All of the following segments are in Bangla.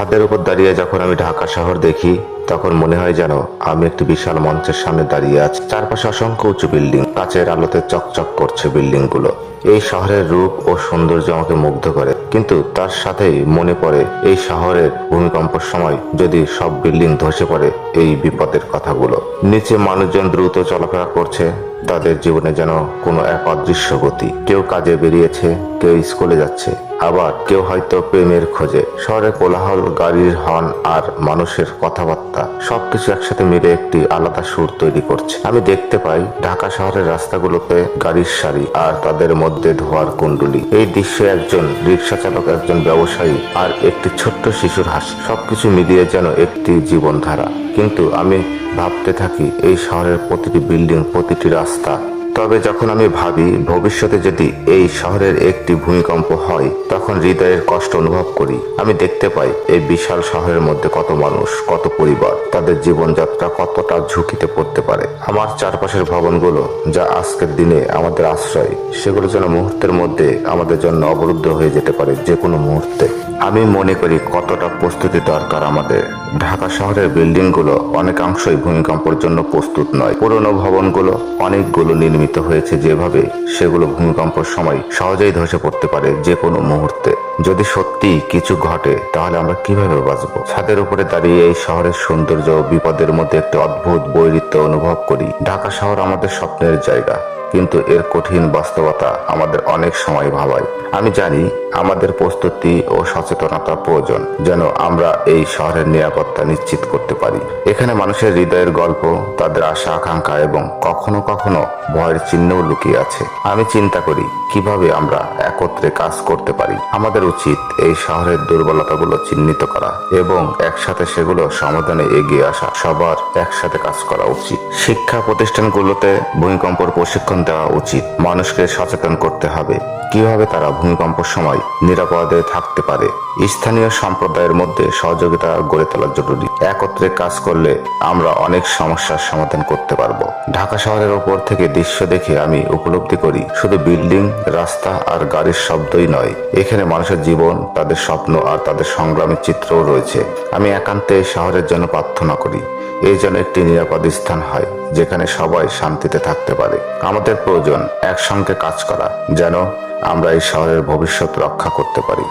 ছাদের উপর দাঁড়িয়ে যখন আমি ঢাকা শহর দেখি, তখন মনে হয় যেন আমি একটি বিশাল মঞ্চের সামনে দাঁড়িয়ে আছি। চারপাশে অসংখ্য উঁচু বিল্ডিং কাচের আলোতে চকচক করছে বিল্ডিংগুলো এই শহরের রূপ ও সৌন্দর্য আমাকে মুগ্ধ করে। কিন্তু তার সাথেই মনে পড়ে, এই শহরের ভূমিকম্পের সময় যদি সব বিল্ডিং ধসে পড়ে, এই বিপদের কথাগুলো। নিচে মানুষজন দ্রুত চলাফেরা করছে, তাদের জীবনে যেন কোনো এক অদৃশ্য গতি। কেউ কাজে বেরিয়েছে, কেউ স্কুলে যাচ্ছে। আবার কেউ হয়তো প্রেমের খোঁজে। শহরের কোলাহল, গাড়ির হর্ন আর মানুষের কথাবার্তা সবকিছু একসাথে মিলে একটি আলাদা সুর তৈরি করছে। আমি দেখতে পাই, ঢাকা শহরের রাস্তাগুলোতে গাড়ির সারি আর তাদের মধ্যে ধোয়ার কুণ্ডলি। এই দৃশ্যে একজন রিক্সা চালক, একজন ব্যবসায়ী আর একটি ছোট্ট শিশুর হাসি। সবকিছু মিলিয়ে যেন একটি জীবনধারা। কিন্তু আমি ভাবতে থাকি, এই শহরের প্রতিটি বিল্ডিং, প্রতিটি রাস্তা তবে যখন আমি ভাবি ভবিষ্যতে যদি এই শহরের একটি ভূমিকম্প হয়, তখন হৃদয়ের কষ্ট অনুভব করি। আমি দেখতে পাই এই বিশাল শহরের মধ্যে কত মানুষ, কত পরিবার, তাদের জীবনযাত্রা কতটা ঝুঁকিতে পড়তে পারে। আমার চারপাশের ভবনগুলো যা আজকের দিনে আমাদের আশ্রয়, সেগুলো যেন মুহূর্তের মধ্যে আমাদের জন্য অবরুদ্ধ হয়ে যেতে পারে যে কোনো মুহূর্তে। আমি মনে করি কতটা প্রস্তুতি দরকার আমাদের। ঢাকা শহরের বিল্ডিংগুলো অনেকাংশই ভূমিকম্পের জন্য প্রস্তুত নয়। পুরনো ভবনগুলো অনেকগুলো নির্মিত হয়েছে যেভাবে, সেগুলো ভূমিকম্পের সময় সহজেই ধসে পড়তে পারে যে কোনো মুহূর্তে। যদি সত্যি কিছু ঘটে, তাহলে আমরা কীভাবে বাঁচব? ছাদের উপরে দাঁড়িয়ে এই শহরের সৌন্দর্য ও বিপদের মধ্যে একটি অদ্ভুত বৈরিত্য অনুভব করি। ঢাকা শহর আমাদের স্বপ্নের জায়গা, কিন্তু এর কঠিন বাস্তবতা আমাদের অনেক সময় ভাবায়। আমি জানি আমাদের প্রস্তুতি ও সচেতনতা প্রয়োজন, যেন আমরা এই শহরের নিরাপত্তা নিশ্চিত করতে পারি। এখানে মানুষের হৃদয়ের গল্প, তাদের আশা, আকাঙ্ক্ষা এবং কখনো কখনো ভয়ের চিহ্নও লুকিয়ে আছে। আমি চিন্তা করি, কীভাবে আমরা একত্রে কাজ করতে পারি। আমাদের উচিত এই শহরের দুর্বলতাগুলো চিহ্নিত করা এবং একসাথে সেগুলো সমাধানে এগিয়ে আসা। সবার একসাথে কাজ করা উচিত। শিক্ষা প্রতিষ্ঠানগুলোতে ভূমিকম্পর প্রশিক্ষণ দেওয়া উচিত। মানুষকে সচেতন করতে হবে। কীভাবে তারা ভূমিকম্পের সময় নিরাপদে থাকতে পারে। স্থানীয় সম্প্রদায়ের মধ্যে সহযোগিতা গড়ে তোলা জরুরি। একত্রে কাজ করলে আমরা অনেক সমস্যার সমাধান করতে পারব। ঢাকা শহরের ওপর থেকে দৃশ্য দেখে আমি উপলব্ধি করি, শুধু বিল্ডিং, রাস্তা আর গাড়ির শব্দই নয়। এখানে মানুষের জীবন, তাদের স্বপ্ন আর তাদের সংগ্রামের চিত্রও রয়েছে। আমি একান্তে শহরের জন্য প্রার্থনা করি এই যেন একটি নিরাপদ স্থান হয়। যেখানে সবাই শান্তিতে থাকতে পারে। আমাদের প্রয়োজন একসঙ্গে কাজ করা, যেন আমরা এই শহরের ভবিষ্যৎ রক্ষা করতে পারি।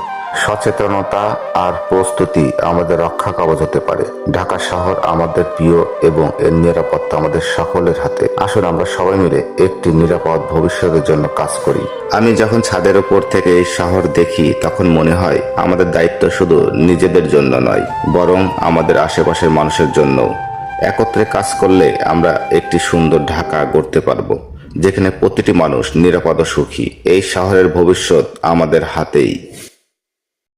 সচেতনতা আর প্রস্তুতি আমাদের রক্ষা কবচ হতে পারে। ঢাকা শহর আমাদের প্রিয় এবং এর নিরাপত্তা আমাদের সকলের হাতে। আসুন আমরা সবাই মিলে একটি নিরাপদ ভবিষ্যতের জন্য কাজ করি। আমি যখন ছাদের উপর থেকে এই শহর দেখি, তখন মনে হয় আমাদের দায়িত্ব শুধু নিজেদের জন্য নয়, বরং আমাদের আশেপাশের মানুষের জন্যও। একত্রে কাজ করলে আমরা একটি সুন্দর ঢাকা গড়তে পারব, যেখানে প্রতিটি মানুষ নিরাপদ সুখী। এই শহরের ভবিষ্যৎ আমাদের হাতেই।